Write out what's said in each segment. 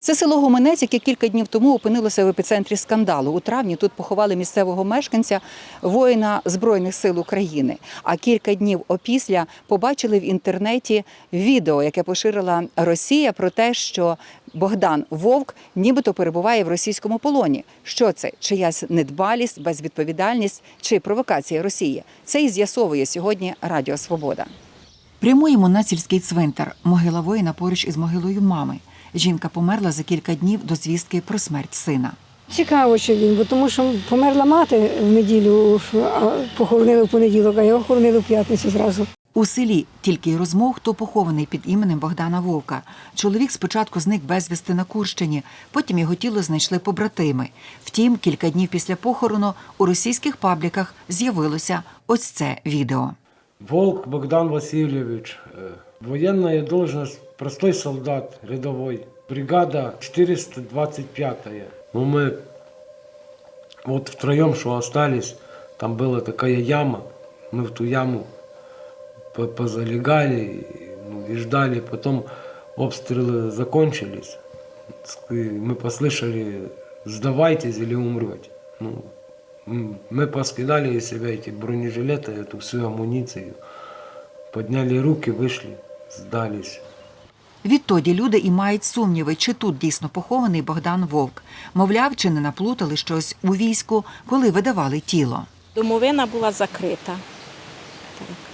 Це село Гуменець, яке кілька днів тому опинилося в епіцентрі скандалу. У травні тут поховали місцевого мешканця, воїна Збройних сил України. А кілька днів опісля побачили в інтернеті відео, яке поширила Росія про те, що Богдан Вовк нібито перебуває в російському полоні. Що це? Чиясь недбалість, безвідповідальність чи провокація Росії? Це і з'ясовує сьогодні Радіо Свобода. Прямуємо на сільський цвинтар. Могила воїна поруч із могилою мами. Жінка померла за кілька днів до звістки про смерть сина. Цікаво, що він, бо тому що померла мати в неділю, а похоронили в понеділок, а його хоронили в п'ятницю зразу. У селі тільки й розмов, хто похований під іменем Богдана Вовка. Чоловік спочатку зник безвісти на Курщині, потім його тіло знайшли побратими. Втім, кілька днів після похорону у російських пабліках з'явилося ось це відео. Волк Богдан Васильевич, э, военная должность, простой солдат рядовой, бригада 425-я. Ну, мы вот втроем, что остались, там была такая яма, мы в ту яму по- позалегали ну, и ждали, потом обстрелы закончились, мы послышали «сдавайтесь или умрете». Ну, Мы поскидали из себя эти бронежилеты, эту всю амуницию, подняли руки, вышли, сдались. Відтоді люди і мають сумніви, чи тут дійсно похований Богдан Вовк. Мовляв, чи не наплутали щось у війську, коли видавали тіло. Домовина була закрита.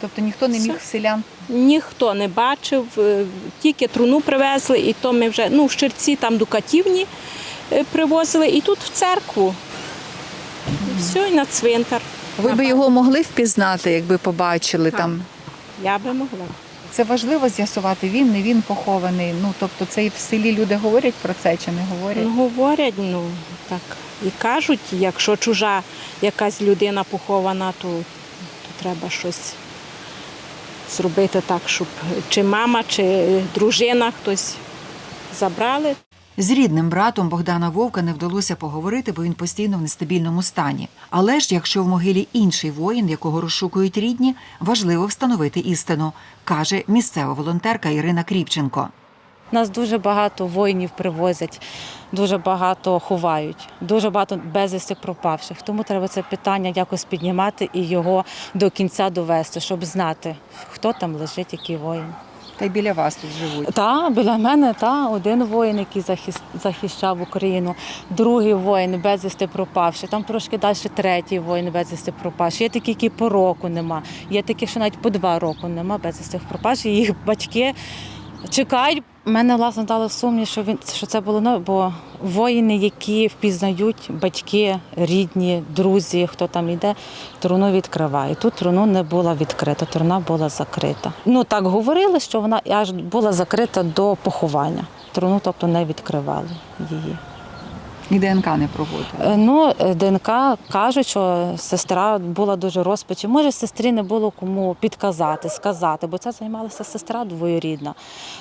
Тобто ніхто не міг селян Ніхто не бачив, е, тільки труну привезли, і то ми вже ну, в Щирці там до катівні е, привозили, і тут в церкву. все, і на цвинтар. Ви би його могли впізнати, якби побачили Так. там. Я би могла. Це важливо з'ясувати, він не він похований. Ну тобто, це і в селі люди говорять про це чи не говорять? Ну, говорять, ну так. І кажуть, якщо чужа якась людина похована, то, то треба щось зробити так, щоб чи мама, чи дружина хтось забрали. З рідним братом Богдана Вовка не вдалося поговорити, бо він постійно в нестабільному стані. Але ж, якщо в могилі інший воїн, якого розшукують рідні, важливо встановити істину, каже місцева волонтерка Ірина Кріпченко. Нас дуже багато воїнів привозять, дуже багато ховають, дуже багато безвісти пропавших. Тому треба це питання якось піднімати і його до кінця довести, щоб знати, хто там лежить, який воїн. Та й біля вас тут живуть. Так, біля мене та один воїн, який захищав Україну, другий воїн безвісти пропавши. Там трошки далі третій воїн безвісти пропавши. Є такі, які по року нема. Є такі, що навіть по два роки нема безвісти пропавши. Їх батьки чекають. Мене власне дали сумнів, що він що це було нове, бо воїни, які впізнають батьки, рідні, друзі, хто там йде, труну відкриває. Тут труну не була відкрита, труна була закрита. Ну так говорили, що вона аж була закрита до поховання. Труну, тобто, не відкривали її. І ДНК не проводили. Е, Ну, е, ДНК кажуть, що сестра була дуже розпачі. Може, сестрі не було кому підказати, сказати, бо це займалася сестра двоюрідна.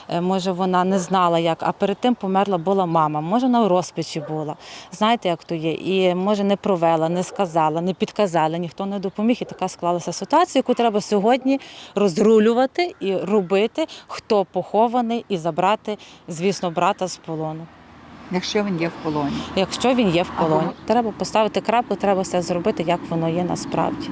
Е, Може, вона не знала як, а перед тим померла була мама. Може, вона в розпачі була. Знаєте, як то є? І може не провела, не сказала, не підказала, ніхто не допоміг. І така склалася ситуація, яку треба сьогодні розрулювати і робити, хто похований, і забрати, звісно, брата з полону. Якщо він є в полоні. Якщо він є в полоні, треба поставити крапку, треба все зробити, як воно є насправді.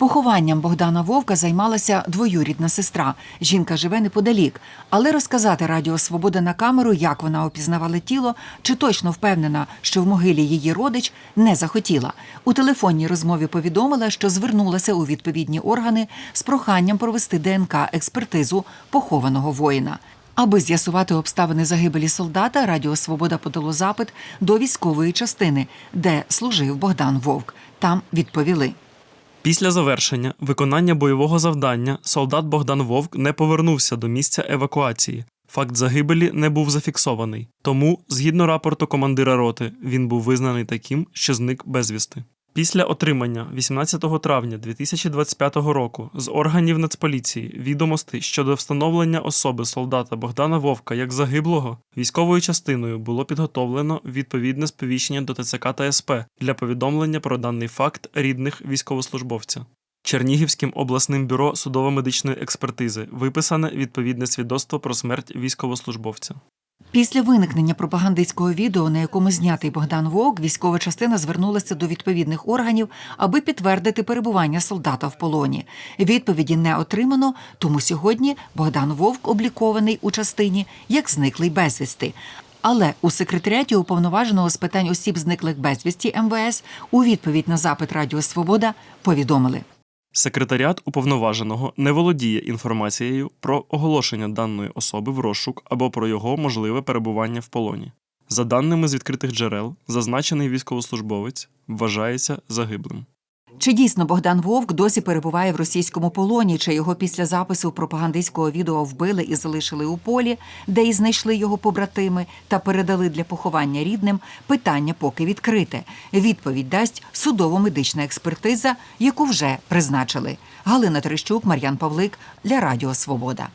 Похованням Богдана Вовка займалася двоюрідна сестра. Жінка живе неподалік, але розказати Радіо Свобода на камеру, як вона опізнавала тіло, чи точно впевнена, що в могилі її родич не захотіла. У телефонній розмові повідомила, що звернулася у відповідні органи з проханням провести ДНК експертизу похованого воїна. Аби з'ясувати обставини загибелі солдата, Радіо Свобода подало запит до військової частини, де служив Богдан Вовк. Там відповіли. Після завершення виконання бойового завдання солдат Богдан Вовк не повернувся до місця евакуації. Факт загибелі не був зафіксований. Тому, згідно рапорту командира роти, він був визнаний таким, що зник безвісти. Після отримання 18 травня 2025 року з органів Нацполіції відомостей щодо встановлення особи солдата Богдана Вовка як загиблого, військовою частиною було підготовлено відповідне сповіщення до ТЦК та СП для повідомлення про даний факт рідних військовослужбовця. Чернігівським обласним бюро судово-медичної експертизи виписане відповідне свідоцтво про смерть військовослужбовця. Після виникнення пропагандистського відео, на якому знятий Богдан Вовк, військова частина звернулася до відповідних органів, аби підтвердити перебування солдата в полоні. Відповіді не отримано, тому сьогодні Богдан Вовк облікований у частині як зниклий безвісти. Але у секретаріаті уповноваженого з питань осіб зниклих безвісті МВС у відповідь на запит Радіо Свобода повідомили. Секретаріат уповноваженого не володіє інформацією про оголошення даної особи в розшук або про його можливе перебування в полоні. За даними з відкритих джерел, зазначений військовослужбовець вважається загиблим. Чи дійсно Богдан Вовк досі перебуває в російському полоні, чи його після запису пропагандистського відео вбили і залишили у полі, де і знайшли його побратими та передали для поховання рідним? Питання поки відкрите. Відповідь дасть судово-медична експертиза, яку вже призначили. Галина Терещук, Мар'ян Павлик для Радіо Свобода.